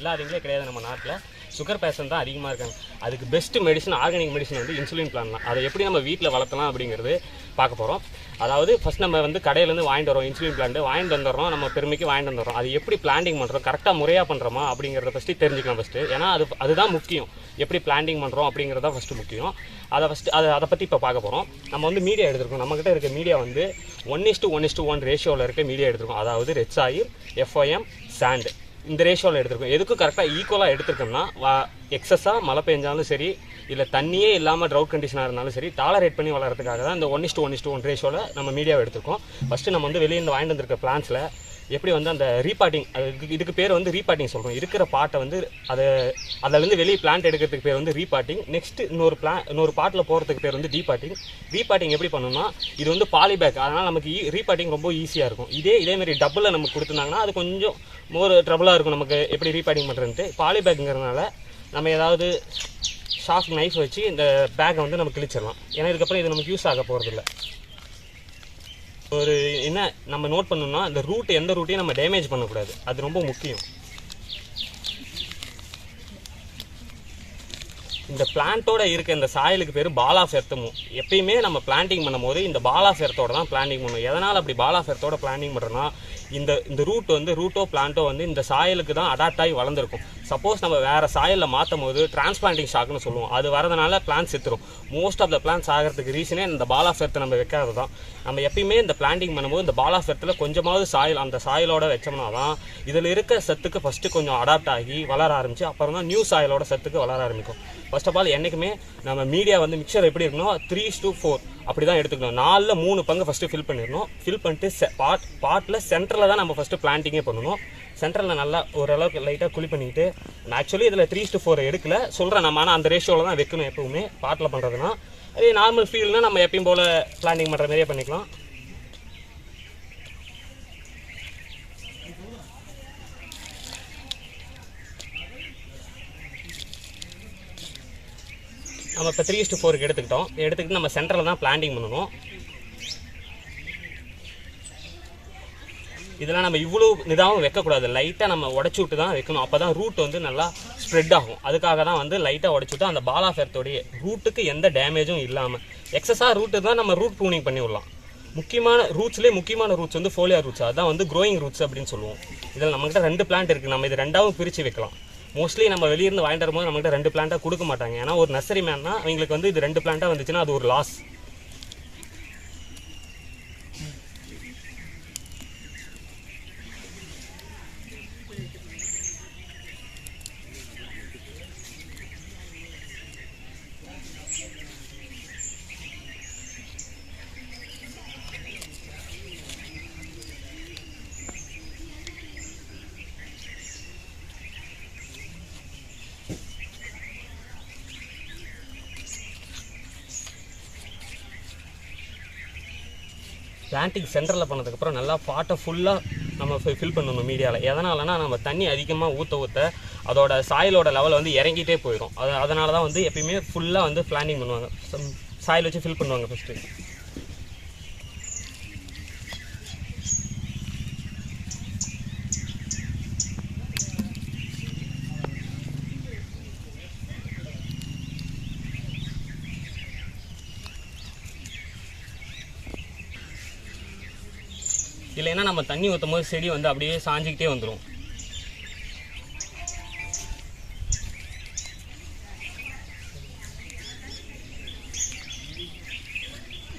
இல்லாதவங்களே கிடையாது நம்ம நாட்டில். சுகர் பேஷண்ட் தான் அதிகமாக இருக்காங்க. அதுக்கு பெஸ்ட் மெடிசன் ஆர்கானிக் மெடிசன் வந்து இன்சுலின் பிளான் தான். அதை எப்படி நம்ம வீட்டில் வளர்த்தலாம் அப்படிங்கிறது பார்க்க போகிறோம் அதாவது ஃபஸ்ட் நம்ம வந்து கடையிலேருந்து வாங்கிட்டு வரோம் இன்சுலின் பிளான்ட் வாங்கிட்டு வந்துடுறோம் நம்ம பெருமைக்கு வாங்கிட்டு வந்துடுறோம். அது எப்படி பிளான்டிங் பண்ணுறோம் கரெக்டாக முறையாக பண்ணுறோமா அப்படிங்கிறத ஃபஸ்ட்டு தெரிஞ்சுக்கலாம் ஃபஸ்ட்டு ஏன்னா அது அதுதான் முக்கியம். எப்படி பிளான்டிங் பண்ணுறோம் அப்படிங்கிறது தான் ஃபஸ்ட்டு முக்கியம். அதை ஃபஸ்ட்டு அதை அதை பற்றி இப்போ பார்க்க போகிறோம் நம்ம வந்து மீடியா எடுத்துருக்கோம். நம்மக்கிட்ட இருக்க மீடியா வந்து one is to one is to one ரேஷியோவில் இருக்க மீடியா எடுத்துருக்கோம். அதாவது ரெட் எஃப்ஓஎம் எஃப்ஐஎம் இந்த ரேஷியோவில் எடுத்திருக்கோம். எதுக்கும் கரெக்டாக ஈக்குவலாக எடுத்திருக்கோம்னா எக்ஸஸாக மழை பெஞ்சாலும் சரி இல்லை தண்ணியே இல்லாமல் ட்ரவுட் கண்டிஷனாக இருந்தாலும் சரி டாலரேட் பண்ணி வளர்கிறதுக்காக தான் இந்த one is to one is to one ரேஷியோவில் நம்ம மீடியாவை எடுத்திருக்கோம். ஃபஸ்ட்டு நம்ம வந்து வெளியே இருந்து வாங்கிட்டு வந்திருக்க பிளான்ஸில் எப்படி வந்து அந்த ரீபாட்டிங் அதுக்கு இதுக்கு பேர் வந்து ரீபாட்டிங் சொல்கிறோம் இருக்கிற பாட்டை வந்து அதை அதிலேருந்து வெளியே பிளான்ட் எடுக்கிறதுக்கு பேர் வந்து ரீபாட்டிங் நெக்ஸ்ட் இன்னொரு பிளான் இன்னொரு பாட்டில் போகிறதுக்கு பேர் வந்து டீபாட்டிங் ரீபாட்டிங் எப்படி பண்ணணும்னா இது வந்து பாலிபேக் அதனால் நமக்கு e- ரீபாட்டிங் ரொம்ப ஈஸியாக இருக்கும். இதே இதேமாரி டபுளில் நமக்கு கொடுத்துருந்தாங்கன்னா அது கொஞ்சம் மோர் ட்ரபுளாக இருக்கும் நமக்கு எப்படி ரீபாட்டிங் பண்ணுறதுன்ட்டு பாலிபேக்குங்கிறதுனால நம்ம ஏதாவது ஷார்ப் நைஃப் வச்சு இந்த பேக்கை வந்து நம்ம கிழிச்சிடலாம். ஏன்னா இதுக்கப்புறம் இது நமக்கு யூஸ் ஆக போகிறதில்ல ஒரு என்ன நம்ம நோட் பண்ணணும்னா அந்த ரூட் எந்த ரூட்டையும் நம்ம டேமேஜ் பண்ணக்கூடாது. அது ரொம்ப முக்கியம். இந்த பிளான்ட்டோட இருக்க இந்த சாயலுக்கு பேர் பாலா ஆஃப் எப்பயுமே நம்ம பிளான்டிங் பண்ணும்போது இந்த பாலா ஆஃப் தான் பிளான்டிங் பண்ணணும் எதனால் அப்படி பாலா ஆஃப் பிளானிங் பிளான்டிங் பண்ணுறோன்னா இந்த இந்த ரூட் வந்து ரூட்டோ பிளான்ட்டோ வந்து இந்த சாயலுக்கு தான் அடாப்ட் ஆகி வளர்ந்துருக்கும். சப்போஸ் நம்ம வேறு சாயலில் மாற்றும் போது டிரான்ஸ்பிளான்டிங் ஷாக்னு சொல்லுவோம். அது வரதுனால பிளான்ட் செத்துரும். மோஸ்ட் ஆஃப் த பிளான்ஸ் ஆகிறதுக்கு ரீசனே இந்த பாலா சேர்த்து நம்ம வைக்காது தான். நம்ம எப்பயுமே இந்த பிளான்டிங் பண்ணும்போது இந்த பாலா ஆஃப் கொஞ்சமாவது சாயில் அந்த சாயலோட வச்சோம்னா தான் இதில் இருக்க சத்துக்கு ஃபஸ்ட்டு கொஞ்சம் அடாப்ட் ஆகி வளர ஆரம்பிச்சு அப்புறம் தான் நியூ சாயலோட சத்துக்கு வளர ஆரம்பிக்கும். ஃபர்ஸ்ட் ஆஃப் ஆல் என்றைக்குமே நம்ம மீடியா வந்து மிக்சர் எப்படி இருக்கணும்? த்ரீ டு ஃபோர் அப்படி தான் எடுத்துக்கணும். நாலில் மூணு பங்கு ஃபஸ்ட்டு ஃபில் பண்ணிடணும். ஃபில் பண்ணிட்டு பாட் பாட்டில் சென்டரில் தான் நம்ம ஃபஸ்ட்டு பிளான்டிங்கே பண்ணணும். சென்டரில் நல்லா ஓரளவுக்கு லைட்டாக குழி பண்ணிக்கிட்டு ஆக்சுவலி இதில் த்ரீ டு ஃபோர் எடுக்கல. சொல்கிறேன் நம்ம ஆனால் அந்த ரேஷியோவில் தான் வைக்கணும் எப்பவுமே. பாட்டில் பண்ணுறதுனா அதே நார்மல் ஃபீல்னால் நம்ம எப்பயும் போல் பிளான்டிங் பண்ணுற மாதிரியே பண்ணிக்கலாம். நம்ம இப்போ த்ரீ இஸ்டு ஃபோருக்கு எடுத்துக்கிட்டோம். எடுத்துக்கிட்டு நம்ம சென்டரில் தான் பிளான்டிங் பண்ணணும். இதெல்லாம் நம்ம இவ்வளோ இதாகவும் வைக்கக்கூடாது. லைட்டாக நம்ம உடச்சி விட்டு தான் வைக்கணும். அப்போ தான் ரூட் வந்து நல்லா ஸ்ப்ரெட் ஆகும். அதுக்காக தான் வந்து லைட்டாக உடச்சி விட்டு அந்த பாலா ஃபேர்த்தோடைய ரூட்டுக்கு எந்த டேமேஜும் இல்லாமல் எக்ஸஸாக ரூட்டு தான் நம்ம ரூட் ப்ரூனிங் பண்ணி விடலாம். முக்கியமான ரூட்ஸ்லேயே முக்கியமான ரூட்ஸ் வந்து ஃபோலியா ரூட்ஸ் அதான் வந்து க்ரோயிங் ரூட்ஸ் அப்படின்னு சொல்லுவோம். இதில் நம்மகிட்ட ரெண்டு பிளான்ட் இருக்குது நம்ம இது ரெண்டாவும் பிரித்து வைக்கலாம். மோஸ்ட்லி நம்ம வெளியிருந்து வாங்கிட்டு வரும்போது நம்மகிட்ட ரெண்டு பிளான்ட்டாக கொடுக்க மாட்டாங்க. ஏன்னா ஒரு நர்சரி மேன்னா அவங்களுக்கு வந்து இது ரெண்டு பிளான்ட்டாக வந்துச்சுன்னா அது ஒரு லாஸ் பிளான்டிங் சென்டரில் பண்ணதுக்கப்புறம் நல்லா பாட்டை ஃபுல்லாக நம்ம ஃபில் பண்ணணும் மீடியாவில் எதனாலனா நம்ம தண்ணி அதிகமாக ஊற்ற ஊற்ற அதோட சாயிலோட லெவல் வந்து இறங்கிட்டே போயிடும் அது அதனால தான் வந்து எப்பயுமே ஃபுல்லாக வந்து பிளானிங் பண்ணுவாங்க. சாயில் வச்சு ஃபில் பண்ணுவாங்க ஃபஸ்ட்டு இல்லைன்னா நம்ம தண்ணி ஊற்றும் போது செடி வந்து அப்படியே சாஞ்சிக்கிட்டே வந்துடும்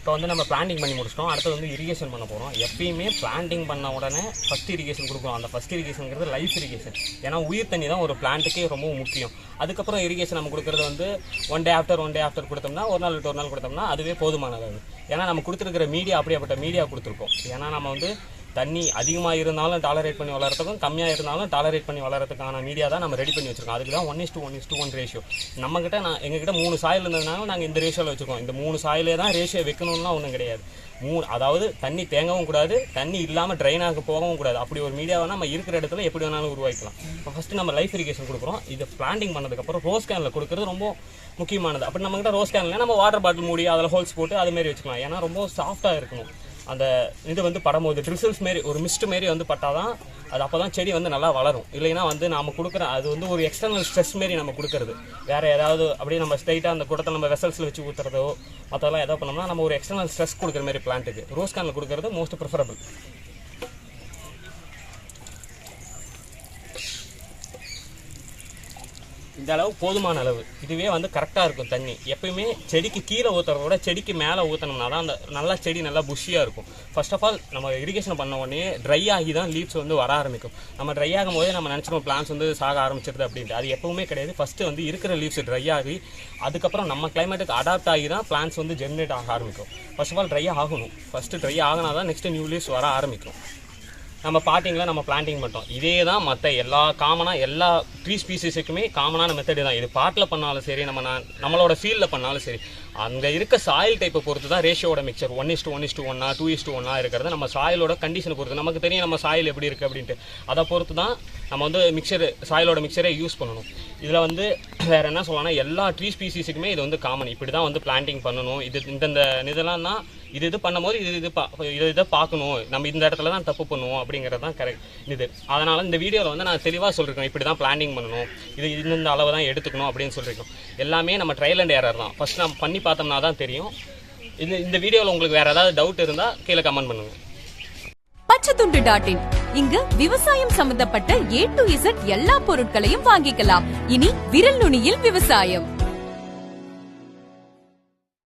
இப்போ வந்து நம்ம பிளான்டிங் பண்ணி முடிச்சிட்டோம். அடுத்தது வந்து இரிகேஷன் பண்ண போகிறோம் எப்பயுமே பிளான்டிங் பண்ண உடனே ஃபஸ்ட் இரிகேஷன் கொடுக்குறோம் அந்த ஃபஸ்ட் இரிகேஷனுங்கிறது லைஃப் இரிகேஷன் ஏன்னா உயிர் தண்ணி தான் ஒரு பிளான்ட்டுக்கே ரொம்ப முக்கியம். அதுக்கப்புறம் இரிகேஷன் நம்ம கொடுக்குறது வந்து one day after one day after கொடுத்தோம்னா ஒரு நாள் விட்டு ஒரு நாள் கொடுத்தோம்னா அதுவே போதுமானது ஏன்னா நம்ம கொடுத்துருக்கிற மீடியா அப்படியாப்பட்ட மீடியா கொடுத்துருக்கோம். ஏன்னா நம்ம வந்து தண்ணி அதிகமாக இருந்தாலும் டாலரேட் பண்ணி வளர்கிறதுக்கும் கம்மியாக இருந்தாலும் டாலரேட் பண்ணி வளர்கிறதுக்கான மீடியா தான் நம்ம ரெடி பண்ணி வச்சிருக்கோம். அதுக்கு தான் one is to one is to one ratio நம்மக்கிட்ட நான் எங்ககிட்ட மூணு சாயில் இருந்ததுனால நாங்கள் இந்த ரேஷியோவில் வச்சுருக்கோம். இந்த மூணு சாயிலே தான் ரேஷியோ வைக்கணும்லாம் ஒன்றும் கிடையாது. மூணு அதாவது தண்ணி தேங்கவும் கூடாது தண்ணி இல்லாமல் ட்ரைனாக போகவும் கூடாது. அப்படி ஒரு மீடியாவை நம்ம இருக்கிற இடத்துல எப்படி வேணாலும் உருவாக்கலாம் இப்போ ஃபஸ்ட்டு நம்ம லைஃப் இரிகேஷன் கொடுக்குறோம். இது பிளான்டிங் பண்ணதுக்கப்புறம் ரோஸ் கேனில் கொடுக்குறது ரொம்ப முக்கியமானது. அப்படி நம்மகிட்ட ரோஸ் கேனில் நம்ம வாட்டர் பாட்டில் மூடி அதில் ஹோல்ஸ் போட்டு அது வச்சுக்கலாம். ஏன்னா ரொம்ப சாஃப்ட்டாக இருக்கணும். அந்த இது வந்து படும்போது ட்ரிசல்ஸ் மாரி ஒரு மிஸ்ட் மாரி வந்து பட்டால் தான் அது அப்போ தான் செடி வந்து நல்லா வளரும். இல்லைன்னா வந்து நாம் கொடுக்குற அது வந்து ஒரு எக்ஸ்டர்னல் ஸ்ட்ரெஸ் மாரி நம்ம கொடுக்கறது. வேறு ஏதாவது அப்படியே நம்ம ஸ்ட்ரைட்டாக அந்த குடத்தை நம்ம வெசல்ஸில் வச்சு ஊற்றுறதோ மற்றதெல்லாம் ஏதோ பண்ணோம்னா நம்ம ஒரு எக்ஸ்டர்னல் ஸ்ட்ரெஸ் கொடுக்குற மாதிரி பிளான்ட்டுக்கு ரோஸ் கார்னில் கொடுக்கறது மோஸ்ட் ப்ரிஃபரபிள் இந்த அளவு போதுமான அளவு. இதுவே வந்து கரெக்டாக இருக்கும் தண்ணி. எப்பயுமே செடிக்கு கீழே ஊற்றுறத விட செடிக்கு மேலே ஊற்றினோம்னா தான் அந்த நல்லா செடி நல்லா புஷ்ஷியாக இருக்கும். ஃபர்ஸ்ட் ஆஃப் ஆல் நம்ம இரிகேஷன் பண்ண உடனே ட்ரை ஆகி தான் லீவ்ஸ் வந்து வர ஆரம்பிக்கும். நம்ம ட்ரை ஆகும் போதே நம்ம நினச்சிருவோம் பிளான்ஸ் வந்து சாக ஆரம்பிச்சிருது அப்படின்ட்டு. அது எப்பவுமே கிடையாது. ஃபஸ்ட்டு வந்து இருக்கிற லீவ்ஸ் ட்ரை ஆகி அதுக்கப்புறம் நம்ம கிளைமேட்டுக்கு அடாப்ட் ஆகி தான் பிளான்ஸ் வந்து ஜென்ரேட் ஆக ஆரம்பிக்கும். ஃபர்ஸ்ட் ஆஃப் ஆல் ட்ரை ஆகணும். ஃபஸ்ட்டு ட்ரை ஆகினா தான் நெக்ஸ்ட் நியூ லீவ்ஸ் வர ஆரம்பிக்கும். நம்ம பாட்டிங்கில் நம்ம பிளான்டிங் பண்ணிட்டோம் இதே தான் மற்ற எல்லா காமனாக எல்லா ட்ரீ ஸ்பீசிஸுக்குமே காமனான மெத்தடு தான். இது பாட்டில் பண்ணாலும் சரி நம்ம நான் நம்மளோட ஃபீல்டில் பண்ணாலும் சரி. அங்கே இருக்க சாயில் டைப்பை பொறுத்து தான் ரேஷியோட mixture one is one is ஒன்னா டூ இஸ்டு ஒன்னா இருக்கிறது நம்ம சாயிலோட கண்டிஷனை பொறுத்து. நமக்கு தெரியும் நம்ம சாயில் எப்படி இருக்குது அப்படின்ட்டு. அதை பொறுத்து தான் நம்ம வந்து மிக்சர் சாயிலோட மிக்சரே யூஸ் பண்ணணும். இதில் வந்து வேறு என்ன சொல்லலாம்னா எல்லா ட்ரீ ஸ்பீசிஸுக்குமே இது வந்து காமன் இப்படி தான் வந்து பிளான்டிங் பண்ணணும். இது இந்தந்த இதெல்லாம் தான் இது இது பண்ணும்போது இது இது பா இது இதை பார்க்கணும். நம்ம இந்த இடத்துல தான் தப்பு பண்ணுவோம் அப்படிங்கிறது தான் கரெக்ட் இது. அதனால் இந்த வீடியோவில் வந்து நான் தெளிவாக சொல்லியிருக்கேன் இப்படி தான் பிளானிங் பண்ணணும். இது இந்த அளவு தான் எடுத்துக்கணும் அப்படின்னு சொல்லியிருக்கோம் எல்லாமே நம்ம ட்ரையல் அண்ட் ஏரர் தான். ஃபஸ்ட் நம்ம பண்ணி பார்த்தோம்னா தான் தெரியும். இந்த இந்த வீடியோவில் உங்களுக்கு வேறு ஏதாவது டவுட் இருந்தால் கீழே கமெண்ட் பண்ணுங்கள் பச்சைத்துண்டு டாட் இன் இங்கு விவசாயம் சம்பந்தப்பட்ட ஏ டு இசட் எல்லா பொருட்களையும் வாங்கிக்கலாம். இனி விரல் நுனியில் விவசாயம்.